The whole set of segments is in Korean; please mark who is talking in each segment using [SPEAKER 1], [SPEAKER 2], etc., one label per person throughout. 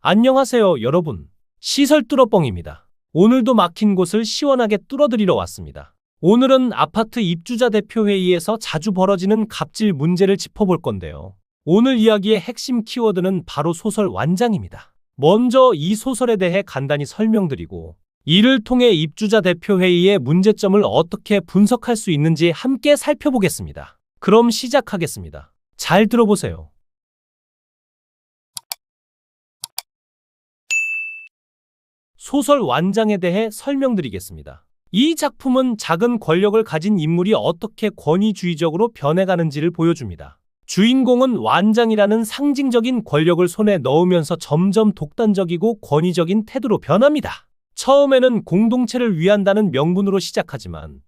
[SPEAKER 1] 안녕하세요, 여러분. 시설 뚫어뻥입니다. 오늘도 막힌 곳을 시원하게 뚫어드리러 왔습니다. 오늘은 아파트 입주자 대표 회의에서 자주 벌어지는 갑질 문제를 짚어볼 건데요. 오늘 이야기의 핵심 키워드는 바로 소설 완장입니다. 먼저 이 소설에 대해 간단히 설명드리고, 이를 통해 입주자 대표 회의의 문제점을 어떻게 분석할 수 있는지 함께 살펴보겠습니다. 그럼 시작하겠습니다. 잘 들어보세요. 소설 완장에 대해 설명드리겠습니다. 이 작품은 작은 권력을 가진 인물이 어떻게 권위주의적으로 변해가는지를 보여줍니다. 주인공은 완장이라는 상징적인 권력을 손에 넣으면서 점점 독단적이고 권위적인 태도로 변합니다. 처음에는 공동체를 위한다는 명분으로 시작하지만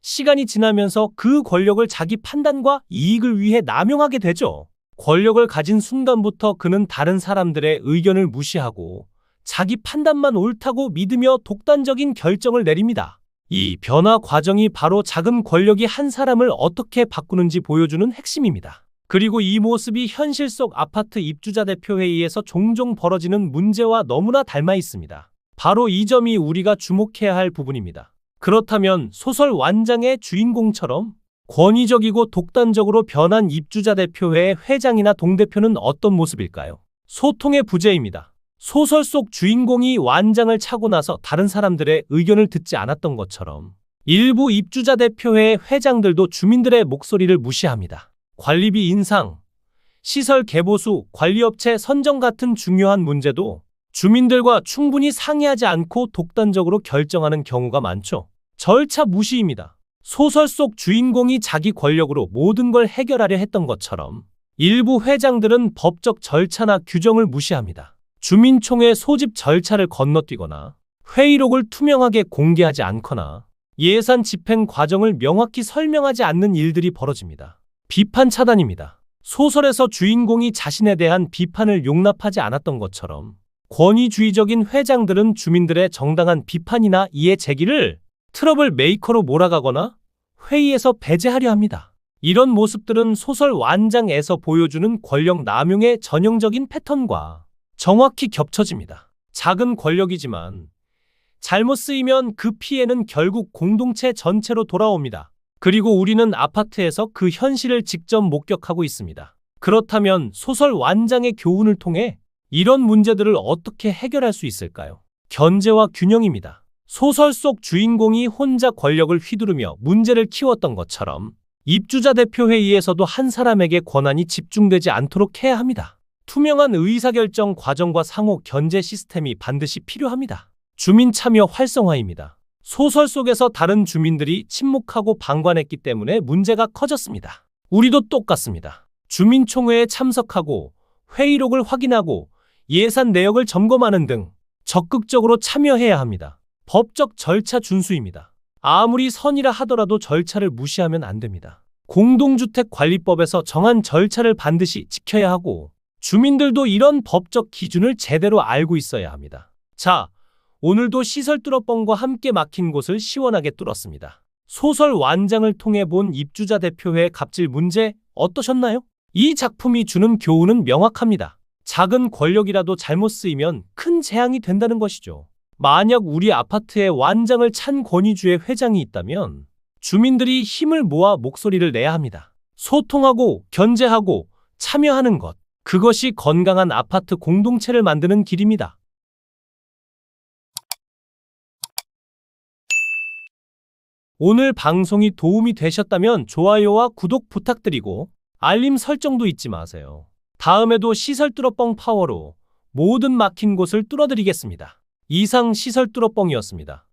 [SPEAKER 1] 시간이 지나면서 그 권력을 자기 판단과 이익을 위해 남용하게 되죠. 권력을 가진 순간부터 그는 다른 사람들의 의견을 무시하고 자기 판단만 옳다고 믿으며 독단적인 결정을 내립니다. 이 변화 과정이 바로 작은 권력이 한 사람을 어떻게 바꾸는지 보여주는 핵심입니다. 그리고 이 모습이 현실 속 아파트 입주자 대표회의에서 종종 벌어지는 문제와 너무나 닮아 있습니다. 바로 이 점이 우리가 주목해야 할 부분입니다. 그렇다면 소설 완장의 주인공처럼 권위적이고 독단적으로 변한 입주자 대표회의 회장이나 동대표는 어떤 모습일까요? 소통의 부재입니다. 소설 속 주인공이 완장을 차고 나서 다른 사람들의 의견을 듣지 않았던 것처럼 일부 입주자 대표회의 회장들도 주민들의 목소리를 무시합니다. 관리비 인상, 시설 개보수, 관리업체 선정 같은 중요한 문제도 주민들과 충분히 상의하지 않고 독단적으로 결정하는 경우가 많죠. 절차 무시입니다. 소설 속 주인공이 자기 권력으로 모든 걸 해결하려 했던 것처럼 일부 회장들은 법적 절차나 규정을 무시합니다. 주민총회 소집 절차를 건너뛰거나 회의록을 투명하게 공개하지 않거나 예산 집행 과정을 명확히 설명하지 않는 일들이 벌어집니다. 비판 차단입니다. 소설에서 주인공이 자신에 대한 비판을 용납하지 않았던 것처럼 권위주의적인 회장들은 주민들의 정당한 비판이나 이해 제기를 트러블 메이커로 몰아가거나 회의에서 배제하려 합니다. 이런 모습들은 소설 완장에서 보여주는 권력 남용의 전형적인 패턴과 정확히 겹쳐집니다. 작은 권력이지만 잘못 쓰이면 그 피해는 결국 공동체 전체로 돌아옵니다. 그리고 우리는 아파트에서 그 현실을 직접 목격하고 있습니다. 그렇다면 소설 완장의 교훈을 통해 이런 문제들을 어떻게 해결할 수 있을까요? 견제와 균형입니다. 소설 속 주인공이 혼자 권력을 휘두르며 문제를 키웠던 것처럼 입주자 대표회의에서도 한 사람에게 권한이 집중되지 않도록 해야 합니다. 투명한 의사결정 과정과 상호 견제 시스템이 반드시 필요합니다. 주민 참여 활성화입니다. 소설 속에서 다른 주민들이 침묵하고 방관했기 때문에 문제가 커졌습니다. 우리도 똑같습니다. 주민총회에 참석하고 회의록을 확인하고 예산 내역을 점검하는 등 적극적으로 참여해야 합니다. 법적 절차 준수입니다. 아무리 선이라 하더라도 절차를 무시하면 안 됩니다. 공동주택관리법에서 정한 절차를 반드시 지켜야 하고 주민들도 이런 법적 기준을 제대로 알고 있어야 합니다. 자, 오늘도 시설 뚫어뻥과 함께 막힌 곳을 시원하게 뚫었습니다. 소설 완장을 통해 본 입주자 대표회의 갑질 문제 어떠셨나요? 이 작품이 주는 교훈은 명확합니다. 작은 권력이라도 잘못 쓰이면 큰 재앙이 된다는 것이죠. 만약 우리 아파트에 완장을 찬 권위주의 회장이 있다면 주민들이 힘을 모아 목소리를 내야 합니다. 소통하고 견제하고 참여하는 것. 그것이 건강한 아파트 공동체를 만드는 길입니다. 오늘 방송이 도움이 되셨다면 좋아요와 구독 부탁드리고 알림 설정도 잊지 마세요. 다음에도 시설 뚫어뻥 파워로 모든 막힌 곳을 뚫어드리겠습니다. 이상 시설 뚫어뻥이었습니다.